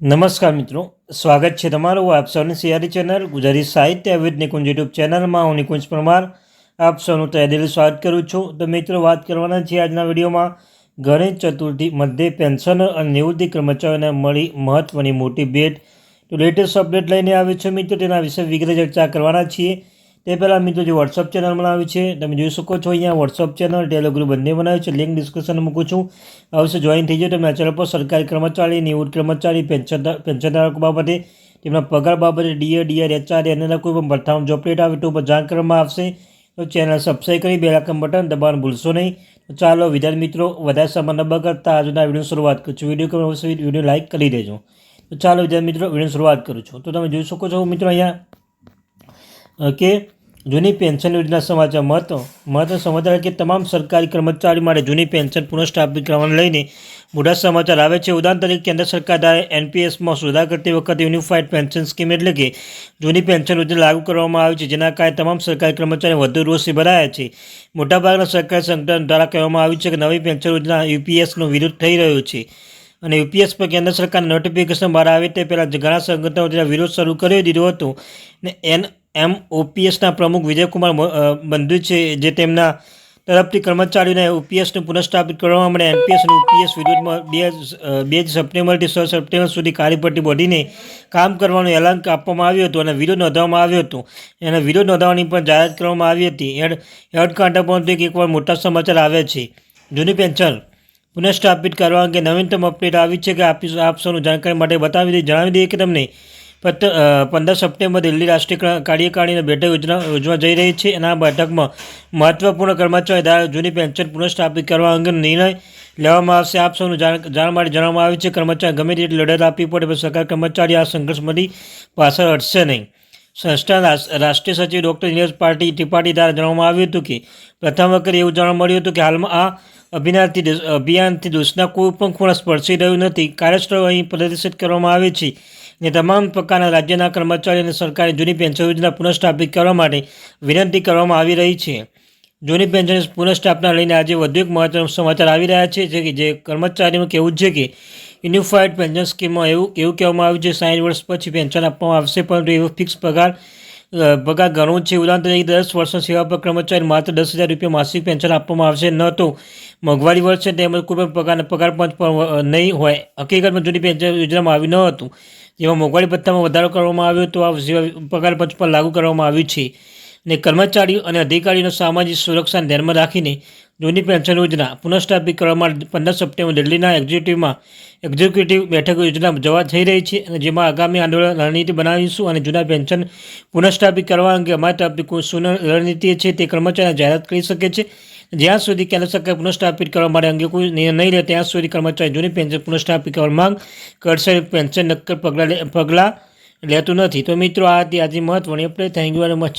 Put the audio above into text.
નમસ્કાર મિત્રો, સ્વાગત છે તમારું આપ સૌની સિયારી ચેનલ ગુજરાતી સાહિત્ય વિદ નિકુંજ યુટ્યુબ ચેનલમાં હું નિકુંજ પરમાર. આપ સૌનું તહેદિલ સ્વાગત કરું છું. તો મિત્રો, વાત કરવાના છે આજના વિડીયોમાં. ગણેશ ચતુર્થી, મધ્યે પેન્શન અને નિવૃત્તિ કર્મચારીઓને મળી મહત્ત્વની મોટી ભેટ. તો લેટેસ્ટ અપડેટ લઈને આવ્યો છે મિત્રો, તેના વિશે વિગતે ચર્ચા કરવાના છીએ. તે પહેલાં મિત્રો જે વોટ્સઅપ ચેનલ બનાવી છે, તમે જોઈ શકો છો અહીંયા વોટ્સઅપ ચેનલ ટેલિગ્રુપ બંને બનાવ્યું છે. લિંક ડિસ્ક્રિપ્શન મૂકું છું. અવશ્ય જોઈન થઈ જાય તમે આ ચેનલ પર સરકારી કર્મચારી, નિવૃત્ત કર્મચારી પેન્શન પેન્શનધારકો બાબતે તેમના પગાર બાબતે ડીએ ડીઆર એચઆર એના કોઈ પણ પ્રથમ જોબ પ્લેટ આવે તો જાણ કરવામાં આવશે. તો ચેનલ સબસ્ક્રાઈબ કરી બે લાખ બટન દબાણ ભૂલશો નહીં. ચાલો, વિદ્યાર્થી મિત્રો, વધારે સમય ન બગડતા આજના વીડિયો શરૂઆત કરું છું. વીડિયો કરવા વીડિયો લાઇક કરી દેજો. તો ચાલો, વિદ્યાર્થી મિત્રો વીડિયો શરૂઆત કરું છું. તો તમે જોઈ શકો છો મિત્રો અહીંયા કે જૂની પેન્શન યોજના સમાચાર મહત્વ મહત્વ સમાચાર કે તમામ સરકારી કર્મચારી માટે જૂની પેન્શન પુનઃસ્થાપિત કરવાને લઈને મોટા સમાચાર આવે છે. ઉદાહરણ તરીકે, કેન્દ્ર સરકાર દ્વારા એનપીએસમાં સુધાર કરતી વખતે યુનિફાઈડ પેન્શન સ્કીમ એટલે કે જૂની પેન્શન યોજના લાગુ કરવામાં આવી છે, જેના કારણે તમામ સરકારી કર્મચારીઓ વધુ રોષી ભરાયા છે. મોટાભાગના સરકારી સંગઠન દ્વારા કહેવામાં આવ્યું છે કે નવી પેન્શન યોજના યુપીએસનો વિરોધ થઈ રહ્યો છે અને યુપીએસ પર કેન્દ્ર સરકારના નોટિફિકેશન બહાર આવે તે પહેલાં ઘણા સંગઠનો તેના વિરોધ શરૂ કરી દીધો હતો ને એન એમ ઓપીએસના પ્રમુખ વિજયકુમાર બંધુ છે, જે તેમના તરફથી કર્મચારીઓને ઓપીએસને પુનઃસ્થાપિત કરવા માટે એનપીએસ અને ઓપીએસ વિરુદ્ધમાં બે બે સપ્ટેમ્બરથી છ સપ્ટેમ્બર સુધી કાર્યપટ્ટી બોડીને કામ કરવાનું એલાન આપવામાં આવ્યું હતું અને વિરોધ નોંધવામાં આવ્યો હતો. એના વિરોધ નોંધાવવાની પણ જાહેરાત કરવામાં આવી હતી. હેડ હેડકાંટા પણ એકવાર મોટા સમાચાર આવે છે. જૂની પેન્શન પુનઃસ્થાપિત કરવા અંગે નવીનતમ અપડેટ આવી છે કે આપી, આપ સૌનું જાણકારી માટે બતાવી દઈએ જણાવી દઈએ કે તમને પંદર સપ્ટેમ્બર દિલ્હી રાષ્ટ્રીય કાર્યકારીની બેઠક યોજના, યોજવા જઈ રહી છે. અને આ બેઠકમાં મહત્વપૂર્ણ કર્મચારી ધારા જૂની પેન્શન પુનઃસ્થાપિત કરવા અંગેનો નિર્ણય લેવામાં આવશે. આપ સૌનું જાણ માટે જણાવવામાં આવ્યું છે. કર્મચારી ગમે તેટલી લડત આપવી પડે, પણ સરકાર કર્મચારી આ સંઘર્ષમાંથી પાછળ હટશે નહીં. સંસ્થાના રાષ્ટ્રીય સચિવ ડૉક્ટર નીરજ પાર્ટી ત્રિપાઠી દ્વારા જણાવવામાં આવ્યું હતું કે, પ્રથમ વખત એવું જાણવા મળ્યું હતું કે હાલમાં આ અભિયાનથી અભિયાનથી દોષના કોઈ પણ ખૂણા સ્પર્શી રહ્યું નથી. કાર્યસ્થળો અહીં પ્રદર્શિત કરવામાં આવે છે અને તમામ પ્રકારના રાજ્યના કર્મચારી અને સરકારી જૂની પેન્શન યોજના પુનઃસ્થાપિત કરવા માટે વિનંતી કરવામાં આવી રહી છે. જૂની પેન્શન પુનઃસ્થાપના લઈને આજે વધુ એક મહત્વનો સમાચાર આવી રહ્યા છે. જે જે કર્મચારીનું કહેવું છે કે યુનિફાઈડ પેન્શન સ્કીમમાં એવું એવું કહેવામાં આવ્યું છે સાઠ વર્ષ પછી પેન્શન આપવામાં આવશે, પરંતુ એવો ફિક્સ પગાર પગાર ઘણું છે. ઉદાહરણ તરીકે દસ વર્ષના સેવા પર કર્મચારી માત્ર દસ હજાર રૂપિયા માસિક પેન્શન આપવામાં આવશે. ન તો મોંઘવારી વર્ષે તેમજ કોઈ પણ પ્રકારના પગાર પણ નહીં હોય. હકીકતમાં જૂની પેન્શન યોજનામાં આવ્યું ન હતું. જેમાં મોંઘવારી ભથ્થામાં વધારો કરવામાં આવ્યો તો આ પગાર પંચ પર લાગુ કરવામાં આવ્યું છે. અને કર્મચારીઓ અને અધિકારીઓનો સામાજિક સુરક્ષાને ધ્યાનમાં રાખીને જૂની પેન્શન યોજના પુનઃસ્થાપિત કરવા માટે પંદર સપ્ટેમ્બર દિલ્હીના એક્ઝિક્યુટિવમાં એક્ઝિક્યુટિવ બેઠક યોજના જવા થઈ રહી છે અને જેમાં આગામી આંદોલન રણનીતિ બનાવીશું અને જૂના પેન્શન પુનઃસ્થાપિત કરવા અંગે અમારી તરફથી સુન રણનીતિ છે તે કર્મચારીને જાહેરાત કરી શકે છે. જ્યાં સુધી કેન્દ્ર સરકાર પુનઃસ્થાપિત કરવા માટે અંગે કોઈ નિર્ણય નહીં લે, ત્યાં સુધી કર્મચારી જૂની પેન્શન પુનઃસ્થાપિત કરવા માંગ કરશે. પેન્શન નક્કર પગલાં પગલાં લેતું નથી. તો મિત્રો, આ હતી આજે મહત્ત્વની update thank you very much